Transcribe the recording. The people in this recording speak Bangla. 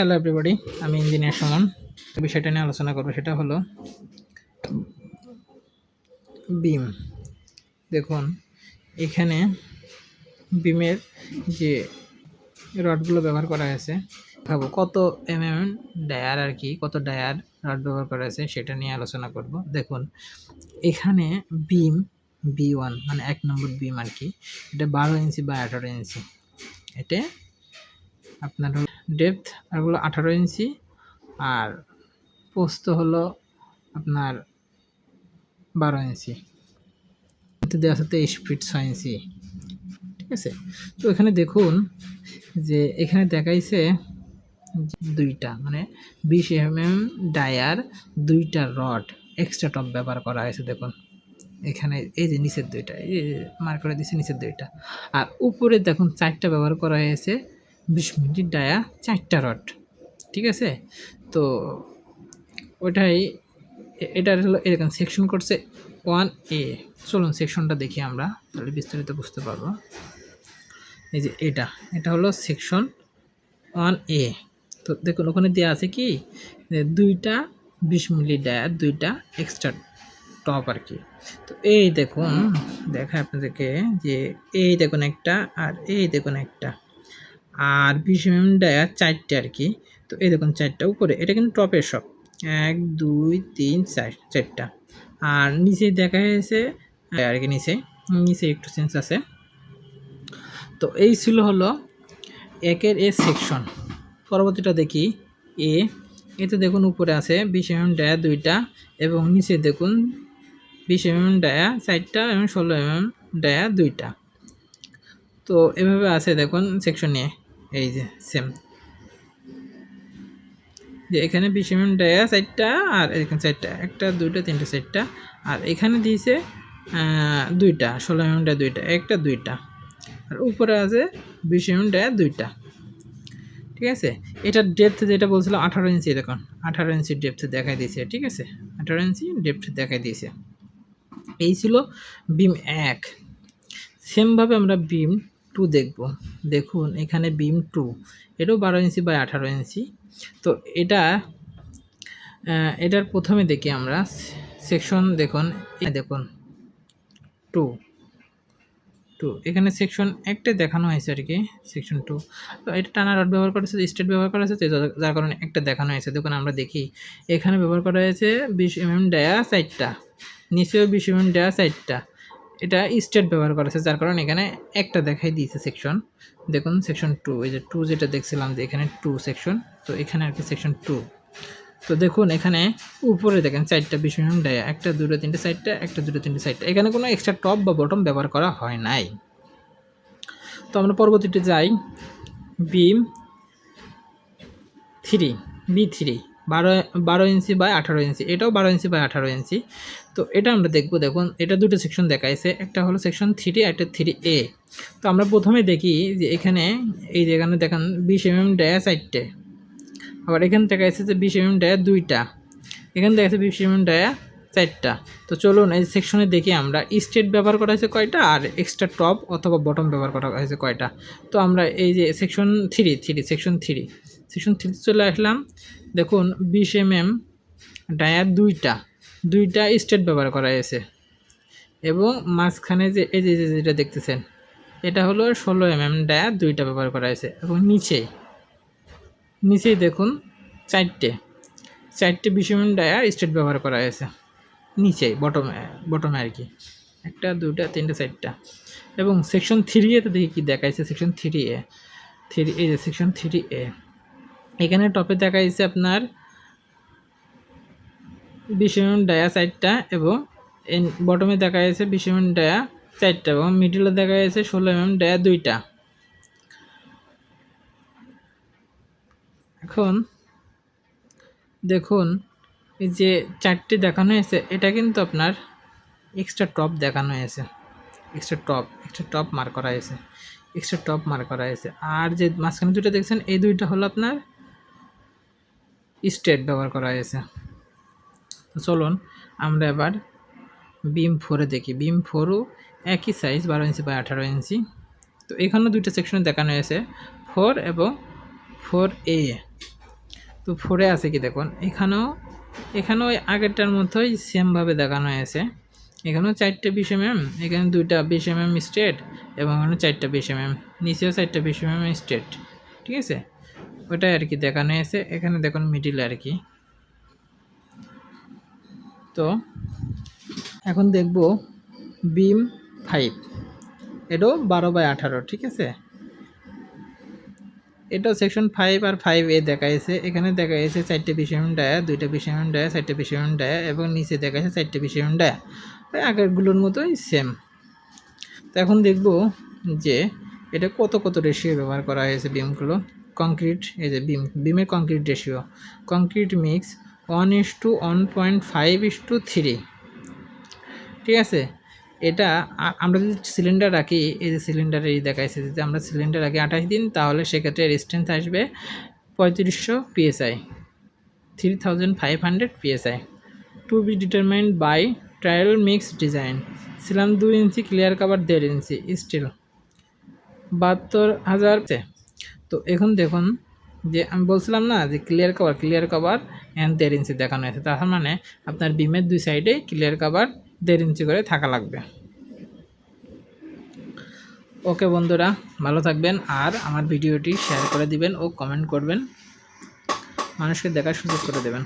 হ্যালো এভরিবডি আমি ইঞ্জিনিয়ার সুমন। বিষয়টা নিয়ে আলোচনা করব সেটা হলো বিম দেখুন, এখানে বিমের যে রডগুলো ব্যবহার করা হয়েছে, ভাবো কত এম এম ডায়ার আর কি, কত ডায়ার রড ব্যবহার করা হয়েছে সেটা নিয়ে আলোচনা করব। দেখুন, এখানে বিম বি ওয়ান মানে এক নম্বর বিম আর কি, এটা বারো ইঞ্চি বা আঠারো ইঞ্চি। এটা আপনার ডেপথ হলো আঠারো ইঞ্চি। আর পোস্ত হলো আপনার বারো ইঞ্চি। দেওয়া আছে তেইশ ফিট ছয় ইঞ্চি। ঠিক আছে? তো এখানে দেখুন যে এখানে দেখাইছে দুইটা মানে বিশ এম এম ডায়ার, দুইটা রড এক্সট্রা টপ ব্যবহার করা হয়েছে, দেখুন। এখানে এই যে নিচের দুইটা, এই মার করে দিয়েছে নিচের দুইটা। আর উপরে দেখুন চারটা ব্যবহার করা হয়েছে। বিশ মিনিট ডায়া চারটা রড, ঠিক আছে? তো ওটাই এটার হলো এরকম সেকশন করছে ওয়ান এ চলুন সেকশনটা দেখি আমরা, তাহলে বিস্তারিত বুঝতে পারব। এই যে এটা এটা হলো সেকশন ওয়ান এ তো দেখুন, ওখানে দেওয়া আছে কি? দুইটা বিশ মিলি ডায়ার দুইটা এক্সট্রা টপ আর কি। তো এই দেখুন, দেখায় আপনাদেরকে যে এই দেখুন একটা আর এই দেখুন একটা। আর বিশ এম ডায়ার চারটে আর কি। তো এই দেখুন চারটা উপরে, এটা কিন্তু টপের সব। এক, দুই, তিন, চার, চারটা। আর নিচে দেখা হয়েছে আর কি নিচে। নিচে একটু সেন্স আছে। তো এই ছিল হলো একের এ সেকশন পরবর্তীটা দেখি। এ, এতে দেখুন উপরে আছে বিশ এম ডায়া দুইটা এবং নিচে দেখুন বিশ এম ডায়া চারটা এবং ষোলো এম ডায়া দুইটা। তো এভাবে আছে দেখুন সেকশন নিয়ে এই যে সেম যে এখানে বিশ এম ডায়া চারটা আর এখানে চারটা একটা, দুইটা, তিনটা চারটা আর এখানে দিয়েছে দুইটা, ষোলো এম ডায়া দুইটা, একটা, দুইটা। আর উপরে আছে বিশ এম ডায়া দুইটা। ঠিক আছে? এটার ডেপথ যেটা বলছিলাম আঠারো ইঞ্চি, দেখুন, আঠারো ইঞ্চি ডেপথ দেখাই দিয়েছে, ঠিক আছে? আঠারো ইঞ্চি ডেপথ দেখাই দিয়েছে। এই ছিল বিম এক। সেমভাবে আমরা বিম টু দেখব। দেখুন, এখানে বিম টু এটাও বারো ইঞ্চি বাই আঠারো ইঞ্চি তো এটা এটার প্রথমে দেখি আমরা। সেকশন দেখুন দেখুন টু টু এখানে সেকশন একটা দেখানো হয়েছে আর কি সেকশন টু তো এটা টানা রড ব্যবহার করেছে স্টেট ব্যবহার করা হয়েছে যার- কারণে একটা দেখানো হয়েছে। দেখুন, আমরা দেখি, এখানে ব্যবহার করা হয়েছে বিশ এমএম ডায়া সাইডটা নিচেও বিশ এমএম ডায়া সাইডটা এটা স্টেট ব্যবহার করা হয়েছে যার কারণে এখানে একটা দেখাই দিয়েছে সেকশন দেখুন সেকশন টু এই যে টু যেটা দেখছিলাম যে এখানে টু সেকশন তো এখানে আর কি সেকশন টু তো দেখুন, এখানে উপরে দেখেন, চারটা বিশ দেয়, একটা, দুটো, তিনটে সাইডটা একটা, দুটো, তিনটে সাইডটা এখানে কোনো এক্সট্রা টপ বা বটম ব্যবহার করা হয় নাই। তো আমরা পরবর্তীতে যাই বিম থ্রি বি থ্রি বারো বারো ইঞ্চি বাই আঠারো ইঞ্চি, এটাও বারো ইঞ্চি বাই আঠারো ইঞ্চি। তো এটা আমরা দেখব, দেখুন, এটা দুটো সেকশন দেখাইছে, একটা হলো সেকশন থ্রি একটা থ্রি এ তো আমরা প্রথমে দেখি যে এখানে, এই যে এখানে দেখেন, বিশ এম এম ডায়া চারটে। আবার এখানে দেখা যাচ্ছে যে বিশ এম এম ডায়া দুইটা। এখানে দেখা যাচ্ছে বিশ এম এম ডায়া চারটা। তো চলুন, এই সেকশনে দেখি আমরা স্টেট ব্যবহার করা হয়েছে কয়টা আর এক্সট্রা টপ অথবা বটম ব্যবহার করা হয়েছে কয়টা। তো আমরা এই যে section three three section three section three চলে আসলাম। দেখুন, বিশ এম এম ডায়ার দুইটা দুইটা স্টেট ব্যবহার করা হয়েছে। এবং মাঝখানে যে, এই যে যেটা দেখতেছেন, এটা হলো ষোলো এম এম ডায়ার দুইটা ব্যবহার করা হয়েছে। এবং নিচে নিচেই দেখুন, চারটে চারটে বিশ এম এম ডায়ার স্টেট ব্যবহার করা হয়েছে। নিচে বটমে বটমে আর কি। একটা দুটা তিনটা, চারটা। এবং সেকশন থ্রি এতে দেখি কী দেখাইছে সেকশন থ্রি এ থ্রি এই যে সেকশন থ্রি এ। এখানে টপে দেখাইছে আপনার বিশ এম ডায়া চারটা এবং বটমে দেখা যাচ্ছে বিশ ডায়া চারটা এবং মিডিলে দেখা যাচ্ছে ষোলো এম ডায়া দুইটা। এখন দেখুন, এই যে চারটে দেখানো হয়েছে, এটা কিন্তু আপনার এক্সট্রা টপ দেখানো হয়েছে। এক্সট্রা টপ এক্সট্রা টপ মার করা হয়েছে। এক্সট্রা টপ মার করা হয়েছে। আর যে মাঝখানে দুটো দেখছেন, এই দুইটা হলো আপনার স্টেট ব্যবহার করা হয়েছে। তো চলুন আমরা এবার বিম ফোরে দেখি। বিম ফোরও একই সাইজ বারো ইঞ্চি বা আঠারো ইঞ্চি। তো এখানেও দুইটা সেকশনে দেখানো হয়েছে ফোর এবং ফোর এ তো ফোরে আছে কি দেখুন, এখানেও এখানেও আগেরটার মতোই সেমভাবে দেখানো হয়েছে। এখানেও চারটে বিশ এমএম এখানে দুইটা বিশ এমএম স্ট্রেট এবং এখানে চারটা বিশ এমএম নিচেও চারটা বিশ এমএম স্ট্রেট ঠিক আছে? ওটাই আর কি দেখানো হয়েছে। এখানে দেখুন মিডিল আর কি। তো এখন দেখব বিম ফাইভ এটাও বারো বাই আঠারো, ঠিক আছে? এটাও সেকশন ফাইভ আর ফাইভ এ দেখা যাচ্ছে এখানে দেখা যাচ্ছে চারটে বিশ এম ডায়া দুইটা বিশ এম ডায়া চারটে বিশ এম ডায়া এবং নিচে দেখা যাচ্ছে চারটে বিশ এম ডায়া আগেরগুলোর মতোই সেম তো এখন দেখব যে এটা কত কত রেশিও ব্যবহার করা হয়েছে বিমগুলো কংক্রিট এই যে বিম বিমের concrete ratio concrete mix one is to one point five is to three ঠিক আছে? এটা আমরা যদি সিলিন্ডার রাখি, এই যে সিলিন্ডারে দেখাইছে, যদি আমরা সিলিন্ডার রাখি আঠাশ দিন, তাহলে সেক্ষেত্রে স্ট্রেংথ আসবে পঁয়ত্রিশশো PSI three thousand five hundred PSI to be determined by trial mix design ছিলাম দুই ইঞ্চি ক্লিয়ার কাভার দেড় ইঞ্চি স্টিল বাহাত্তর হাজার তো এখন দেখুন যে আমি বলছিলাম না যে clear cover clear cover and দেড় ইঞ্চি দেখানো হয়েছে। তার মানে আপনার বিমের দুই সাইডে ক্লিয়ার কভার দেড় ইঞ্চি করে থাকা লাগবে। ওকে বন্ধুরা, ভালো থাকবেন আর আমার ভিডিওটি শেয়ার করে দিবেন ও কমেন্ট করবেন। মানুষকে দেখার সুযোগ করে দেবেন।